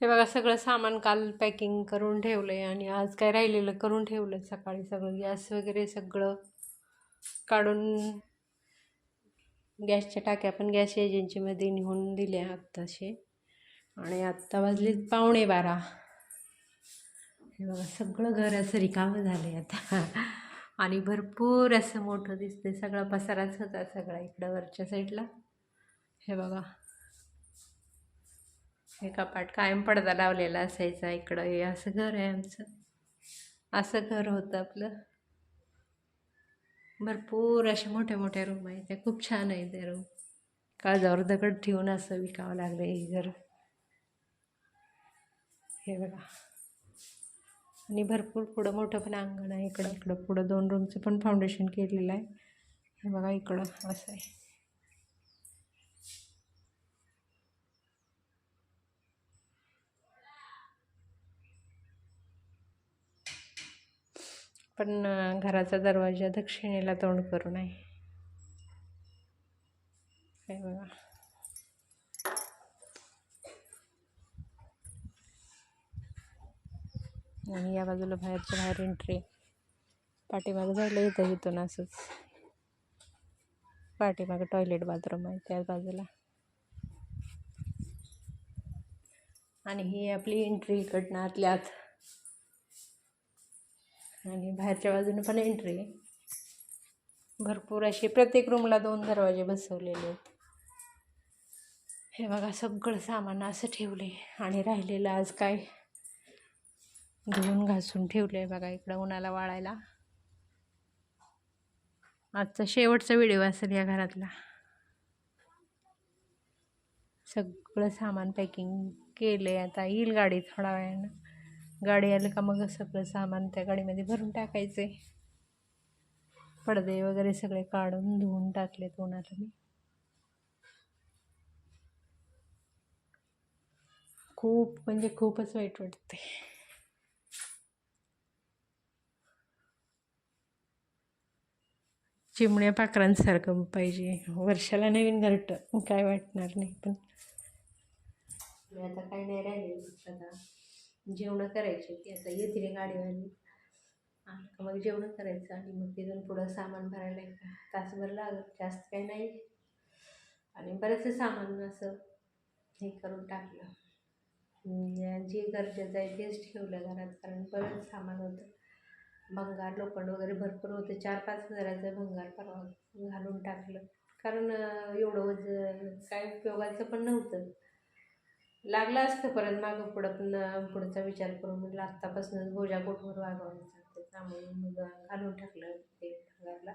हे बघा सगळं सामान काल पॅकिंग करून ठेवलं आहे आणि आज काय राहिलेलं करून ठेवलं सकाळी सगळं. गॅस वगैरे सगळं काढून गॅसच्या टाक्या पण गॅस एजन्सीमध्ये नेऊन दिल्या आत्ताशी. आणि आत्ता वाजले पावणे बारा. हे बघा सगळं घर असं रिकामं झालं आता. आणि भरपूर असं मोठं दिसते सगळा पसाराच होता सगळा इकडं वरच्या साईडला हे बघा. हे कपाट कायम पडदा लावलेला असायचा इकडं हे असं घर आहे आमचं. असं घर होतं आपलं. भरपूर असे मोठे मोठे रूम आहेत. ते खूप छान आहे ते रूम काळजावर दगड ठेवून असं विकावं लागलं हे घर. हे बघा. आणि भरपूर पुढं मोठं पण अंगण आहे. इकडं इकडं पुढं दोन रूमचं पण फाउंडेशन केलेलं आहे. हे बघा इकडं असं आहे. पण घराचा दरवाजा दक्षिणेला तोंड करून आहे. हे बघा. आणि या बाजूला बाहेरच्या बाहेर एंट्री पाठीमागं जायला येतं इथून असंच. पाठीमागं टॉयलेट बाथरूम आहे त्या बाजूला. आणि ही आपली एंट्री इकडनं आतल्या आत. आणि बाहेरच्या बाजूने पण एंट्री आहे. भरपूर असे प्रत्येक रूमला दोन दरवाजे बसवलेले आहेत. हे बघा सगळं सामान असं ठेवले आणि राहिलेलं आज काय धुवून घासून ठेवलं आहे बघा इकडं उन्हाला वाळायला. आजचा शेवटचा व्हिडिओ असेल या घरातला. सगळं सामान पॅकिंग केलं आहे आता येईल गाडी थोडा वेळानं. गाडी आलं का मग सगळं सामान त्या गाडीमध्ये भरून टाकायचे. पडदे वगैरे सगळे काढून धुवून टाकलेत उन्हाला मी. खूप म्हणजे खूपच वाईट वाटते. चिमण्या पाकरांसारखं पाहिजे. वर्षाला नवीन घरटं. काय वाटणार नाही पण. आता काही नाही राहिले आता जेवणं करायची होती. आता येतील रे गाडीवाली. आणि का मग जेवणं करायचं आणि मग तिथून पुढं सामान भरायला एक तासभर लागत जास्त काही नाही. आणि बरेचसे सामान असं हे करून टाकलं. जे गरजेचं आहे तेच ठेवलं घरात. कारण बरंच सामान होतं. भंगार लोखंड वगैरे भरपूर होते. चार पाच हजाराचं भंगार परवा घालून टाकलं. कारण एवढं काय उपयोगाचं पण नव्हतं. लागलं असतं परत मागं पुढं पण पुढचा विचार करून म्हटलं आत्तापासूनच गोजा कोठवर वागवायचा? त्यामुळे मग घालून टाकलं ते भंगारला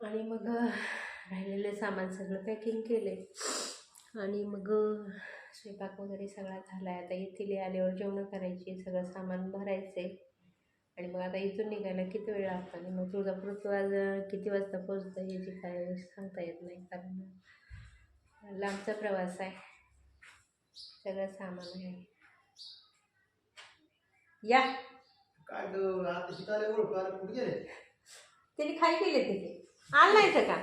आणि मग राहिलेलं सामान सगळं पॅकिंग केले आणि मग स्वयंपाक वगैरे सगळा झाला आहे आता येथील आल्यावर जेवणं करायची सगळं सामान भरायचं आहे आणि मग आता इथून निघायला किती वेळ लागतो? आणि मग तुळजापूरचं आज किती वाजता पोचतं याची काय सांगता येत नाही. कारण लांबचा प्रवास आहे. सगळं सामान आहे. या. काय ग आता शिकायला ओळख आलं कुठे गेले? तिने काय केले तिथे आलं नाही तर का?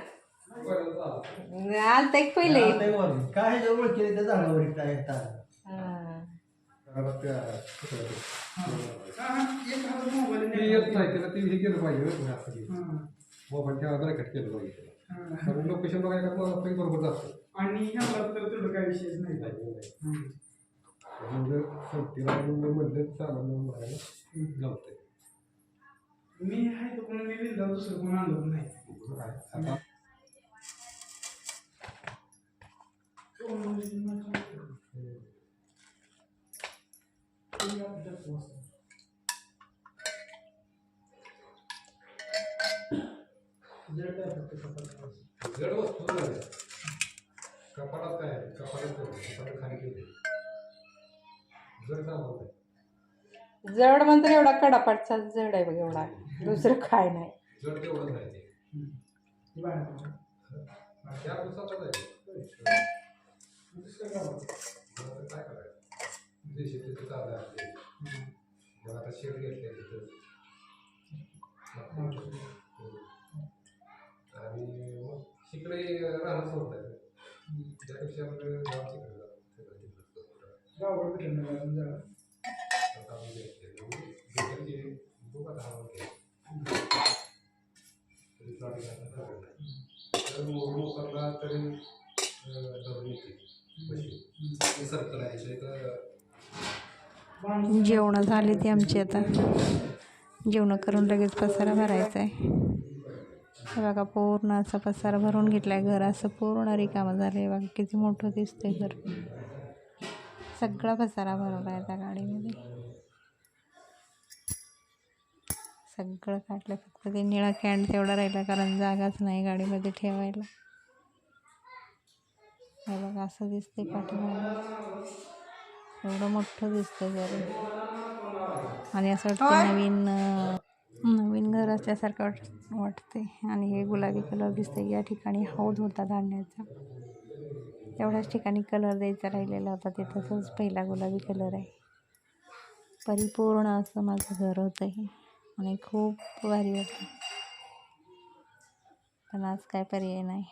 आलं तर एक पहिले. आता हे काय ओळख केली त्या झाडावर काय येतात? हां. ती? येत नाही त्याला ती हे केलं पाहिजे बरं. मोबाईल ठेवा ब्रॅकेट केलं पाहिजे. कारण लोकेशन बघायला का काही बरोबर जातं. आणि ह्याला तर तेवढं काही विषयच नाही. म्हणजे संगतीला म्हणून म्हणलं सामान भरायला लावते मी आहे तर कोणी मी जाऊ दुसरं कोण आणलं नाही. आता? जड वस्तू कपाटात काय? कपाटात खाली केली जड जड म्हणतो एवढा कडापाटचा जड आहे बघ एवढा. दुसरं काय नाही. जड तेवढं नाही काय करायचं? चालू आहे आता शेड घेतले तिथं. त्यापेक्षा आपलं जरा तरी धरून येते ते सर्कल आहे जेवणं झाली ती आमची आता. जेवणं करून लगेच पसारा भरायचा आहे हे बघा पूर्ण असं पसारा भरून घेतला आहे घर. असं पूर्ण रिकामं झालं आहे बघा किती मोठं दिसतंय घर. सगळा पसारा भरला आहे त्या गाडीमध्ये. सगळं काढलं फक्त ते निळा कॅन्ड तेवढा राहिला कारण जागाच नाही गाडीमध्ये ठेवायला. हे बघा असं दिसतंय पाठीमागे. एवढं मोठं दिसतंय घर. आणि असं वाटतं नवीन नवीन घर असल्यासारखं वाट वाटते. आणि हे गुलाबी कलर दिसते या ठिकाणी हौद होता धान्याचा. तेवढ्याच ठिकाणी कलर द्यायचा राहिलेला होता. ते तसंच पहिला गुलाबी कलर आहे. परिपूर्ण असं माझं घर होतं हे आणि खूप भारी होतं पण आज काय पर्याय नाही.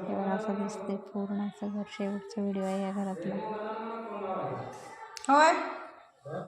हे असं दिसते पूर्ण असं घर. शेवटचा व्हिडिओ आहे या घरातला. होय?